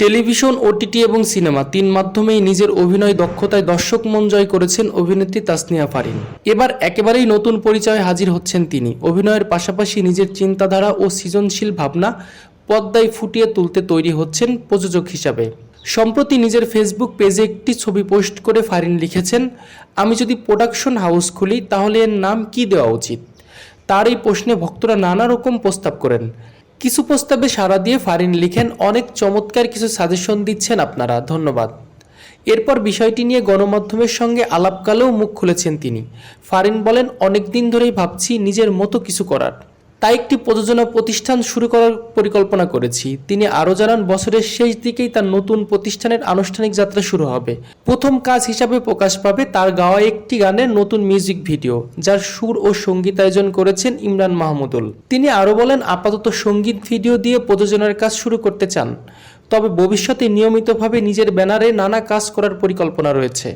Television, OTT এবং cinema তিন মাধ্যমেই নিজের অভিনয় দক্ষতায় দর্শক মন জয় করেছেন অভিনেত্রী তাসনিয়া ফারিন। এবার একেবারেই নতুন পরিচয়ে হাজির হচ্ছেন তিনি। অভিনয়ের পাশাপাশি নিজের চিন্তাধারা ও সৃজনশীল ভাবনা পদ্মায় ফুটিয়ে তুলতে তৈরি হচ্ছেন প্রযোজক হিসাবে। সম্প্রতি নিজের ফেসবুক পেজে একটি ছবি পোস্ট করে ফারিন লিখেছেন, আমি যদি প্রোডাকশন হাউস খুলি, তাহলে এর নাম কি দেওয়া উচিত? তার এই প্রশ্নে ভক্তরা নানা রকম প্রস্তাব করেন। কিছু প্রস্তাবে সাড়া দিয়ে ফারিন লিখেন, অনেক চমৎকার কিছু সাজেশন দিচ্ছেন আপনারা, ধন্যবাদ। এরপর বিষয়টি নিয়ে গণমাধ্যমের সঙ্গে আলাপকালেও মুখ খুলেছেন তিনি। ফারিন বলেন, অনেক দিন ধরেই ভাবছি নিজের মতো কিছু করার। তাই একটি প্রযোজনা প্রতিষ্ঠান শুরু করার পরিকল্পনা করেছি। তিনি আরও জানান, বছরের শেষ দিকেই তার নতুন প্রতিষ্ঠানের আনুষ্ঠানিক যাত্রা শুরু হবে। প্রথম কাজ হিসাবে প্রকাশ পাবে তার গাওয়া একটি গানের নতুন মিউজিক ভিডিও, যার সুর ও সঙ্গীতায়োজন করেছেন ইমরান মাহমুদুল। তিনি আরও বলেন, আপাতত সংগীত ভিডিও দিয়ে প্রযোজনার কাজ শুরু করতে চান, তবে ভবিষ্যতে নিয়মিতভাবে নিজের ব্যানারে নানা কাজ করার পরিকল্পনা রয়েছে।